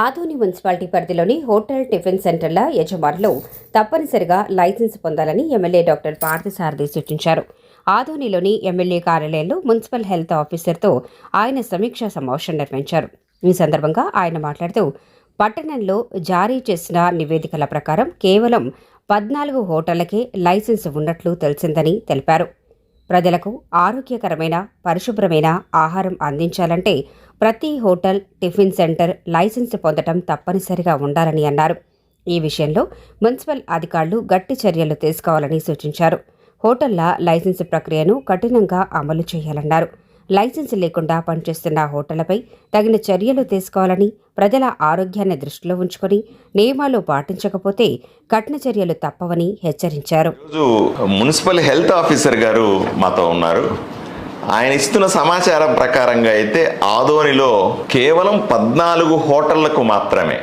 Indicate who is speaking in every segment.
Speaker 1: Adoni municipality పరిధిలోని hotel tiffin సెంటర్ల యజమానులు తప్పనిసరిగా లైసెన్స్ పొందాలని ఎమ్మెల్యే డాక్టర్ పార్థసారథి సూచించారు. ఆదోనిలోని ఎమ్మెల్యే కార్యాలయంలో మున్సిపల్ హెల్త్ ఆఫీసర్తో ఆయన సమీక్షా సమావేశం నిర్వహించారు. ఈ సందర్భంగా ఆయన మాట్లాడుతూ పట్టణంలో జారీ చేసిన నివేదికల ప్రకారం కేవలం పద్నాలుగు హోటళ్ళకే లైసెన్స్ ఉన్నట్లు తెలిసిందని తెలిపారు. ప్రజలకు ఆరోగ్యకరమైన పరిశుభ్రమైన ఆహారం అందించాలంటే ప్రతి హోటల్ టిఫిన్ సెంటర్ లైసెన్స్ పొందటం తప్పనిసరిగా ఉండాలని అన్నారు. ఈ విషయంలో మున్సిపల్ అధికారులు గట్టి చర్యలు తీసుకోవాలని సూచించారు. హోటళ్ళ లైసెన్స్ ప్రక్రియను కఠినంగా అమలు చేయాలన్నారు. లైసెన్స్ లేకుండా పనిచేస్తున్న హోటళ్ళపై తగిన చర్యలు తీసుకోవాలని ప్రజల ఆరోగ్యాన్ని దృష్టిలో ఉంచుకొని నియమాలు పాటించకపోతే కఠిన చర్యలు తప్పవని హెచ్చరించారు.
Speaker 2: మున్సిపల్ హెల్త్ ఆఫీసర్ గారు మాతో ఉన్నారు. ఆయన ఇస్తున్న సమాచారం ప్రకారంగా అయితే ఆదోనిలో కేవలం పద్నాలుగు హోటళ్ళకు మాత్రమే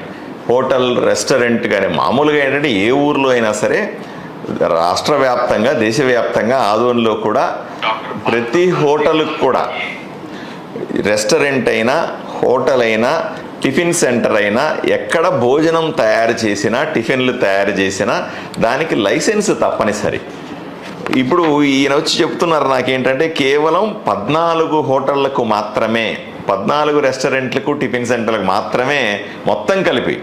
Speaker 2: హోటల్ రెస్టారెంట్ కానీ మామూలుగా ఏంటంటే ఏ ఊర్లో అయినా సరే రాష్ట్ర వ్యాప్తంగా దేశవ్యాప్తంగా ఆదోనిలో కూడా ప్రతి హోటల్కి కూడా రెస్టారెంట్ అయినా హోటల్ అయినా టిఫిన్ సెంటర్ అయినా ఎక్కడ భోజనం తయారు చేసినా టిఫిన్లు తయారు చేసినా దానికి లైసెన్స్ తప్పనిసరి. ఇప్పుడు ఈయన వచ్చి చెప్తున్నారు నాకేంటంటే కేవలం పద్నాలుగు హోటళ్ళకు మాత్రమే పద్నాలుగు రెస్టారెంట్లకు టిఫిన్ సెంటర్లకు మాత్రమే మొత్తం కలిపి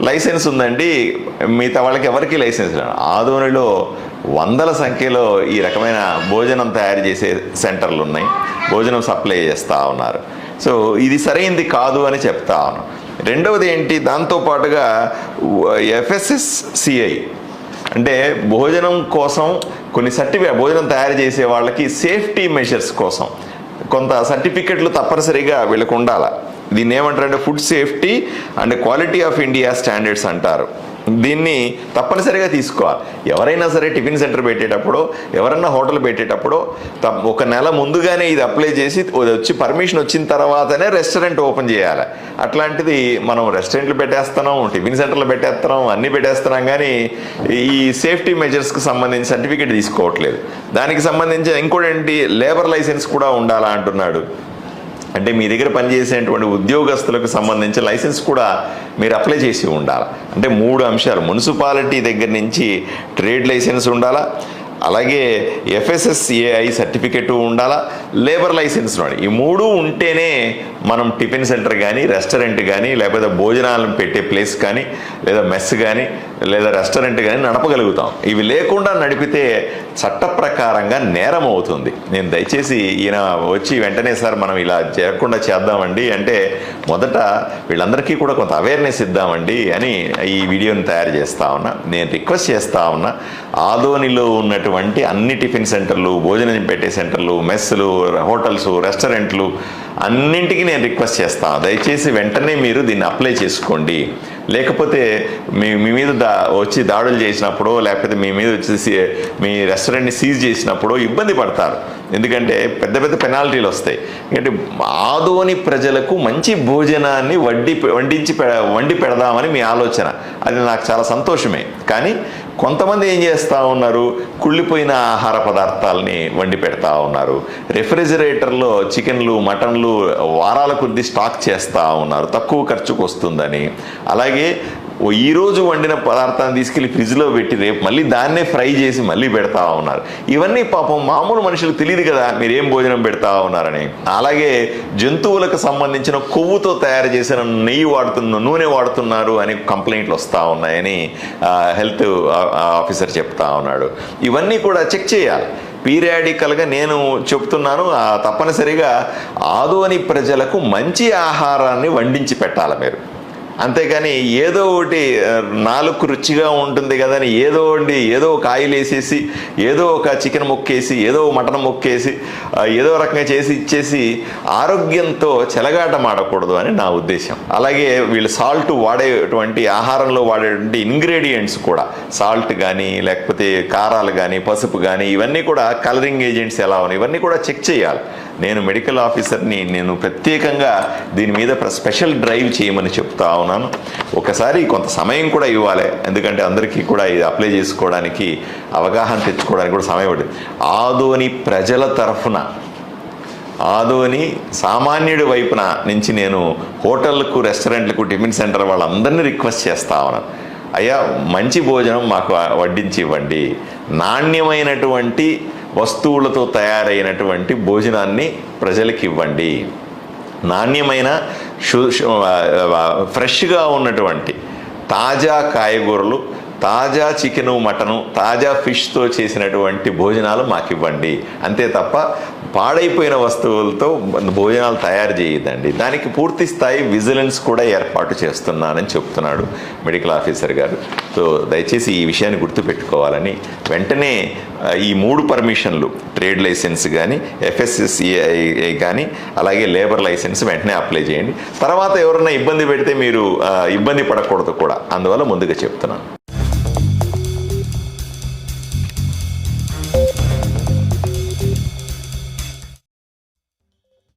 Speaker 2: లైసెన్స్ ఉందండి. మిగతా వాళ్ళకి ఎవరికి లైసెన్స్ లేదు. ఆదోనిలో వందల సంఖ్యలో ఈ రకమైన భోజనం తయారు చేసే సెంటర్లు ఉన్నాయి. భోజనం సప్లై చేస్తూ ఉన్నారు. సో ఇది సరైంది కాదు అని చెప్తా ఉన్నాను రెండవది ఏంటి? దాంతోపాటుగా ఎఫ్ఎస్ఎస్సిఐ అంటే భోజనం కోసం కొన్ని సర్టిఫికేట్ భోజనం తయారు చేసే వాళ్ళకి సేఫ్టీ మెషర్స్ కోసం కొంత సర్టిఫికెట్లు తప్పనిసరిగా వీళ్ళకు ఉండాలి? దీన్ని ఏమంటారంటే food safety and quality of India standards అంటారు. దీన్ని తప్పనిసరిగా తీసుకోవాలి. ఎవరైనా సరే టిఫిన్ సెంటర్ పెట్టేటప్పుడు ఎవరన్నా హోటల్ పెట్టేటప్పుడు ఒక నెల ముందుగానే ఇది అప్లై చేసి వచ్చి పర్మిషన్ వచ్చిన తర్వాతనే రెస్టారెంట్ ఓపెన్ చేయాలి. అట్లాంటిది మనం రెస్టారెంట్లు పెట్టేస్తున్నాం టిఫిన్ సెంటర్లు పెట్టేస్తున్నాం అన్ని పెట్టేస్తున్నాం కానీ ఈ సేఫ్టీ మెజర్స్కి సంబంధించి సర్టిఫికేట్ తీసుకోవట్లేదు. దానికి సంబంధించి ఇంకోటి ఏంటి లేబర్ లైసెన్స్ కూడా ఉండాలా అంటున్నాడు. అంటే మీ దగ్గర పనిచేసేటువంటి ఉద్యోగస్తులకు సంబంధించి లైసెన్స్ కూడా మీరు అప్లై చేసి ఉండాలి? అంటే మూడు అంశాలు. మున్సిపాలిటీ దగ్గర నుంచి ట్రేడ్ లైసెన్స్ ఉండాలా? అలాగే ఎఫ్ఎస్ఎస్ఏఐ సర్టిఫికెట్ ఉండాలా? లేబర్ లైసెన్స్ ఉండాలి. ఈ మూడు ఉంటేనే మనం టిఫిన్ సెంటర్ కానీ రెస్టారెంట్ కానీ లేకపోతే భోజనాలను పెట్టే ప్లేస్ కానీ లేదా మెస్ కానీ లేదా రెస్టారెంట్ కానీ నడపగలుగుతాం. ఇవి లేకుండా నడిపితే చట్ట ప్రకారంగా నేరం అవుతుంది. నేను దయచేసి ఈయన వచ్చి వెంటనే సార్ మనం ఇలా జరగకుండా చేద్దామండి అంటే మొదట వీళ్ళందరికీ కూడా కొంత అవేర్నెస్ ఇద్దామండి అని ఈ వీడియోని తయారు చేస్తా ఉన్నా. నేను రిక్వెస్ట్ చేస్తా ఉన్నా. ఆదోనిలో ఉన్నటువంటి అన్ని టిఫిన్ సెంటర్లు భోజనం పెట్టే సెంటర్లు మెస్సులు హోటల్స్ రెస్టారెంట్లు అన్నింటికి నేను రిక్వెస్ట్ చేస్తాను దయచేసి వెంటనే మీరు దీన్ని అప్లై చేసుకోండి. లేకపోతే మీ మీ మీద దా వచ్చి దాడులు చేసినప్పుడు లేకపోతే మీ మీద వచ్చేసి మీ రెస్టారెంట్ని సీజ్ చేసినప్పుడు ఇబ్బంది పడతారు. ఎందుకంటే పెద్ద పెద్ద పెనాల్టీలు వస్తాయి. ఎందుకంటే ఆదోని ప్రజలకు మంచి భోజనాన్ని వడ్డీ వండించి పె వండి పెడదామని మీ ఆలోచన. అది నాకు చాలా సంతోషమే. కానీ కొంతమంది ఏం చేస్తూ ఉన్నారు? కుళ్ళిపోయిన ఆహార పదార్థాలని వండి పెడతా ఉన్నారు. రెఫ్రిజిరేటర్లో చికెన్లు మటన్లు వారాల కొద్ది స్టాక్ చేస్తూ ఉన్నారు. తక్కువ ఖర్చుకు వస్తుందని అలాగే ఓ ఈరోజు వండిన పదార్థాన్ని తీసుకెళ్ళి ఫ్రిడ్జ్లో పెట్టి రేపు మళ్ళీ దాన్నే ఫ్రై చేసి మళ్ళీ పెడతా ఉన్నారు. ఇవన్నీ పాపం మామూలు మనుషులకు తెలియదు కదా మీరేం భోజనం పెడతా ఉన్నారని. అలాగే జంతువులకు సంబంధించిన కొవ్వుతో తయారు చేసిన నెయ్యి వాడుతున్న నూనె వాడుతున్నారు అని కంప్లైంట్లు వస్తూ ఉన్నాయని హెల్త్ ఆఫీసర్ చెప్తా ఉన్నాడు. ఇవన్నీ కూడా చెక్ చేయాలి. పీరియాడికల్గా నేను చెప్తున్నాను తప్పనిసరిగా ఆదోని ప్రజలకు మంచి ఆహారాన్ని వండించి పెట్టాలి మీరు. అంతేకాని ఏదో ఒకటి నాలుగు రుచిగా ఉంటుంది కదా అని ఏదో ఒకటి ఏదో ఒక ఆయిల్ వేసేసి ఏదో ఒక చికెన్ ముక్కేసి ఏదో మటన్ ముక్కేసి ఏదో రకంగా చేసి ఇచ్చేసి ఆరోగ్యంతో చెలగాట మాడకూడదు అని నా ఉద్దేశం. అలాగే వీళ్ళు సాల్ట్ వాడేటువంటి ఆహారంలో వాడేటువంటి ఇంగ్రీడియంట్స్ కూడా సాల్ట్ కానీ లేకపోతే కారాలు కానీ పసుపు కానీ ఇవన్నీ కూడా కలరింగ్ ఏజెంట్స్ ఎలా ఉన్నాయి ఇవన్నీ కూడా చెక్ చేయాలి. నేను మెడికల్ ఆఫీసర్ని నేను ప్రత్యేకంగా దీని మీద ప్ర- స్పెషల్ డ్రైవ్ చేయమని చెప్తా ఉన్నాను. ఒకసారి కొంత సమయం కూడా ఇవ్వాలి. ఎందుకంటే అందరికీ కూడా ఇది అప్లై చేసుకోవడానికి అవగాహన తెచ్చుకోవడానికి కూడా సమయం పడుతుంది. ఆదోని ప్రజల తరఫున ఆదోని సామాన్యుడి వైపున నుంచి నేను హోటళ్ళకు రెస్టారెంట్లకు టిఫిన్ సెంటర్ వాళ్ళందరినీ రిక్వెస్ట్ చేస్తా ఉన్నాను. అయ్యా మంచి భోజనం మాకు వడ్డించి ఇవ్వండి. నాణ్యమైనటువంటి వస్తువులతో తయారైనటువంటి భోజనాన్ని ప్రజలకు ఇవ్వండి. నాణ్యమైన ఫ్రెష్గా ఉన్నటువంటి తాజా కాయగూరలు తాజా చికెను మటను తాజా ఫిష్తో చేసినటువంటి భోజనాలు మాకు ఇవ్వండి అంతే తప్ప పాడైపోయిన వస్తువులతో భోజనాలు తయారు చేయదండి దానికి పూర్తి స్థాయి విజిలెన్స్ కూడా ఏర్పాటు చేస్తున్నానని చెప్తున్నాడు మెడికల్ ఆఫీసర్ గారు. సో దయచేసి ఈ విషయాన్ని గుర్తుపెట్టుకోవాలని వెంటనే ఈ మూడు పర్మిషన్లు ట్రేడ్ లైసెన్స్ కానీ ఎఫ్ఎస్ఎస్సిఐ కానీ అలాగే లేబర్ లైసెన్స్ వెంటనే అప్లై చేయండి. తర్వాత ఎవరైనా ఇబ్బంది పెడితే మీరు ఇబ్బంది పడకూడదు కూడా. అందువల్ల ముందుగా చెప్తున్నాను.